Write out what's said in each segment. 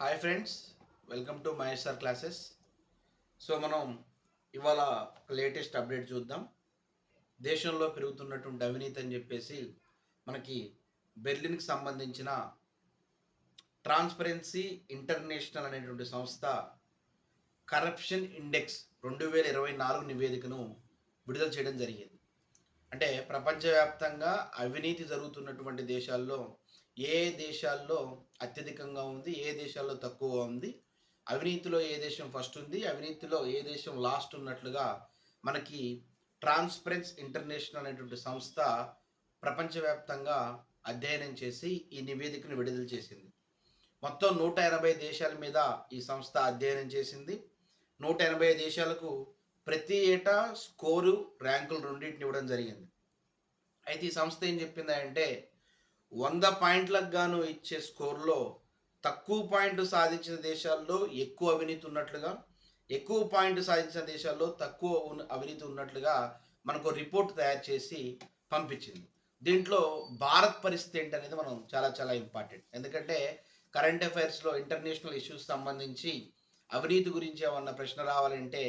Hi friends welcome to Maheshwar classes so మనం ఇవాళ latest update చూద్దాం. దేశంలో పెరుగుతున్నటువంటి అవినీతి అని చెప్పేసి మనకి బెర్లిన్కి సంబంధించిన ట్రాన్స్పరెన్సీ ఇంటర్నేషనల్ అనేటువంటి సంస్థ కరప్షన్ ఇండెక్స్ రెండు వేల ఇరవై నాలుగు నివేదికను విడుదల చేయడం జరిగింది. అంటే ప్రపంచవ్యాప్తంగా అవినీతి జరుగుతున్నటువంటి దేశాల్లో ఏ దేశాల్లో అత్యధికంగా ఉంది ఏ దేశాల్లో తక్కువ ఉంది అవినీతిలో ఏ దేశం ఫస్ట్ ఉంది అవినీతిలో ఏ దేశం లాస్ట్ ఉన్నట్లుగా మనకి ట్రాన్స్పరెన్స్ ఇంటర్నేషనల్ అనేటువంటి సంస్థ ప్రపంచవ్యాప్తంగా అధ్యయనం చేసి ఈ నివేదికను విడుదల చేసింది. మొత్తం నూట ఎనభై దేశాల మీద ఈ సంస్థ అధ్యయనం చేసింది. నూట ఎనభై దేశాలకు ప్రతి ఏటా స్కోరు ర్యాంకులు రెండింటిని ఇవ్వడం జరిగింది. అయితే ఈ సంస్థ ఏం చెప్పిందంటే వంద పాయింట్లకు గాను ఇచ్చే స్కోర్లో తక్కువ పాయింట్ సాధించిన దేశాల్లో ఎక్కువ అవినీతి ఉన్నట్లుగా ఎక్కువ పాయింట్ సాధించిన దేశాల్లో తక్కువ అవినీతి ఉన్నట్లుగా మనకు రిపోర్ట్ తయారు చేసి పంపించింది. దీంట్లో భారత్ పరిస్థితి ఏంటనేది మనం చాలా చాలా ఇంపార్టెంట్. ఎందుకంటే కరెంట్ అఫైర్స్లో ఇంటర్నేషనల్ ఇష్యూస్ సంబంధించి అవినీతి గురించి ఏమన్నా ప్రశ్న రావాలంటే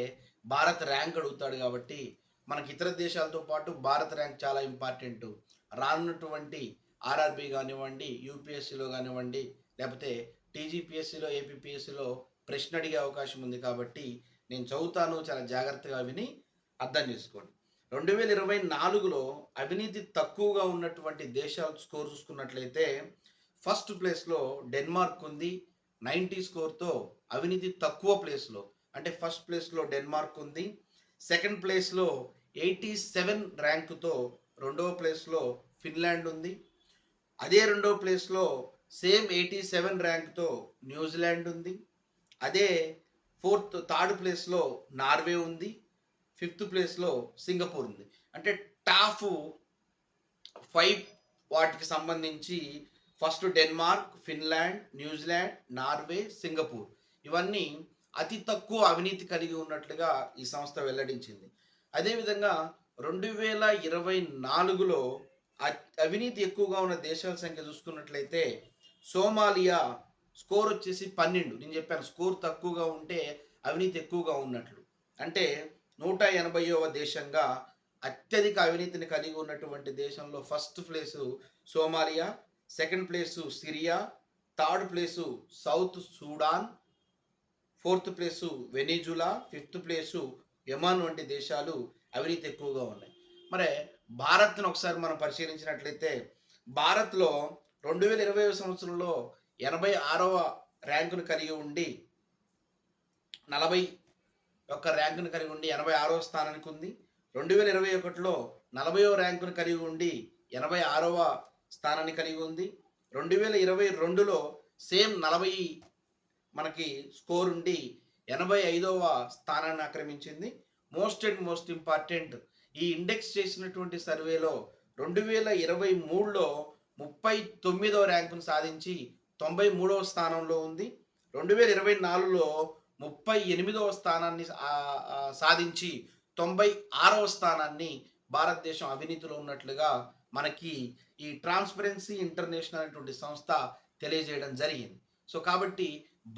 భారత్ ర్యాంక్ అడుగుతాడు కాబట్టి మనకి ఇతర దేశాలతో పాటు భారత్ ర్యాంక్ చాలా ఇంపార్టెంట్. రానున్నటువంటి ఆర్ఆర్బి కానివ్వండి యూపీఎస్సీలో కానివ్వండి లేకపోతే టీజీపీఎస్సీలో ఏపీపీఎస్సీలో ప్రశ్న అడిగే అవకాశం ఉంది కాబట్టి నేను చదువుతాను చాలా జాగ్రత్తగా విని అర్థం చేసుకోండి. రెండు వేల ఇరవై నాలుగులో అవినీతి తక్కువగా ఉన్నటువంటి దేశాలు స్కోర్ చూసుకున్నట్లయితే ఫస్ట్ ప్లేస్లో డెన్మార్క్ ఉంది నైంటీ స్కోర్తో అవినీతి తక్కువ ప్లేస్లో అంటే ఫస్ట్ ప్లేస్లో డెన్మార్క్ ఉంది సెకండ్ ప్లేస్లో ఎయిటీ సెవెన్ ర్యాంకుతో రెండవ ప్లేస్లో ఫిన్లాండ్ ఉంది అదే రెండో ప్లేస్లో సేమ్ ఎయిటీ సెవెన్ ర్యాంక్తో న్యూజిలాండ్ ఉంది. అదే ఫోర్త్ థర్డ్ ప్లేస్లో నార్వే ఉంది. ఫిఫ్త్ ప్లేస్లో సింగపూర్ ఉంది. అంటే టాఫ్ ఫైవ్ వాటికి సంబంధించి first Denmark Finland New Zealand Norway Singapore. ఇవన్నీ అతి తక్కువ అవినీతి కలిగి ఉన్నట్లుగా ఈ సంస్థ వెల్లడించింది. అదేవిధంగా రెండు వేల ఇరవై నాలుగులో అవినీతి ఎక్కువగా ఉన్న దేశాల సంఖ్య చూసుకున్నట్లయితే సోమాలియా స్కోర్ వచ్చేసి పన్నెండు. నేను చెప్పాను స్కోర్ తక్కువగా ఉంటే అవినీతి ఎక్కువగా ఉన్నట్లు. అంటే నూట ఎనభైవ దేశంగా అత్యధిక అవినీతిని కలిగి ఉన్నటువంటి దేశంలో first place Somalia second place Syria third place South Sudan fourth place Venezuela fifth place Yemen వంటి దేశాలు అవినీతి ఎక్కువగా ఉన్నాయి. మరి భారత్ను ఒకసారి మనం పరిశీలించినట్లయితే భారత్లో రెండు వేల ఇరవై సంవత్సరంలో ఎనభై ఆరవ ర్యాంకును కలిగి ఉండి నలభై యొక్క ర్యాంకును కలిగి ఉండి ఎనభై ఆరవ స్థానానికి ఉంది. రెండు వేల ఇరవై ఒకటిలో నలభైవ ర్యాంకును కలిగి ఉండి ఎనభై ఆరవ స్థానాన్ని కలిగి ఉంది. రెండు వేల ఇరవై రెండులో సేమ్ నలభై మనకి స్కోర్ ఉండి ఎనభై ఐదవ స్థానాన్ని ఆక్రమించింది. మోస్ట్ అండ్ మోస్ట్ ఇంపార్టెంట్ ఈ ఇండెక్స్ చేసినటువంటి సర్వేలో రెండు వేల ఇరవై మూడులో ముప్పై తొమ్మిదవ ర్యాంకును సాధించి తొంభై మూడవ స్థానంలో ఉంది. రెండు వేల ఇరవై నాలుగులో ముప్పై ఎనిమిదవ స్థానాన్ని సాధించి తొంభై ఆరవ స్థానాన్ని భారతదేశం అవినీతిలో ఉన్నట్లుగా మనకి ఈ ట్రాన్స్పరెన్సీ ఇంటర్నేషనల్ అనేటువంటి సంస్థ తెలియజేయడం జరిగింది. సో కాబట్టి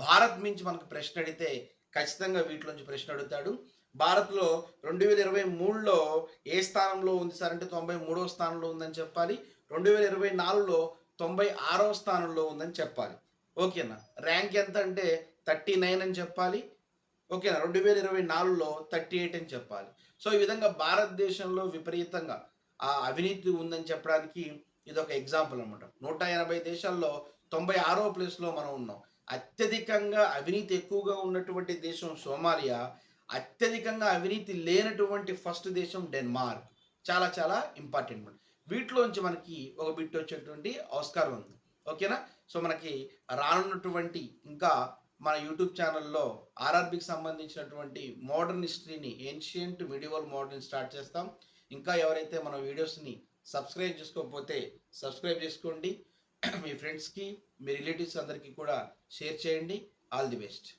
భారత్ నుంచి మనకు ప్రశ్న అడిగితే ఖచ్చితంగా వీటిలోంచి ప్రశ్న అడుగుతాడు. భారత్లో రెండు వేల ఇరవై మూడులో ఏ స్థానంలో ఉంది సార్ అంటే తొంభై మూడవ స్థానంలో ఉందని చెప్పాలి. రెండు వేల ఇరవై నాలుగులో తొంభై ఆరవ స్థానంలో ఉందని చెప్పాలి. ఓకేనా? ర్యాంక్ ఎంత అంటే థర్టీ నైన్ అని చెప్పాలి. ఓకేనా? రెండు వేల ఇరవై నాలుగులో థర్టీ ఎయిట్ అని చెప్పాలి. సో ఈ విధంగా భారతదేశంలో విపరీతంగా ఆ అవినీతి ఉందని చెప్పడానికి ఇది ఒక ఎగ్జాంపుల్ అనమాట నూట ఎనభై దేశాల్లో తొంభై ఆరో ప్లేస్లో మనం ఉన్నాం. అత్యధికంగా అవినీతి ఎక్కువగా ఉన్నటువంటి దేశం సోమాలియా. అత్యధికంగా అవినీతి లేనటువంటి ఫస్ట్ దేశం డెన్మార్క్. చాలా చాలా ఇంపార్టెంట్ వీటిలోంచి మనకి ఒక బిట్ వచ్చేటువంటి ఆస్కారం ఉంది. ఓకేనా? సో మనకి రానున్నటువంటి ఇంకా మన యూట్యూబ్ ఛానల్లో ఆర్ఆర్బికి సంబంధించినటువంటి మోడర్న్ హిస్టరీని ఏన్షియంట్ మిడివల్ మోడర్న్ స్టార్ట్ చేస్తాం. ఇంకా ఎవరైతే మన వీడియోస్ని సబ్స్క్రైబ్ చేసుకోకపోతే సబ్స్క్రైబ్ చేసుకోండి. మీ ఫ్రెండ్స్కి మీ రిలేటివ్స్ అందరికీ కూడా షేర్ చేయండి. All the best.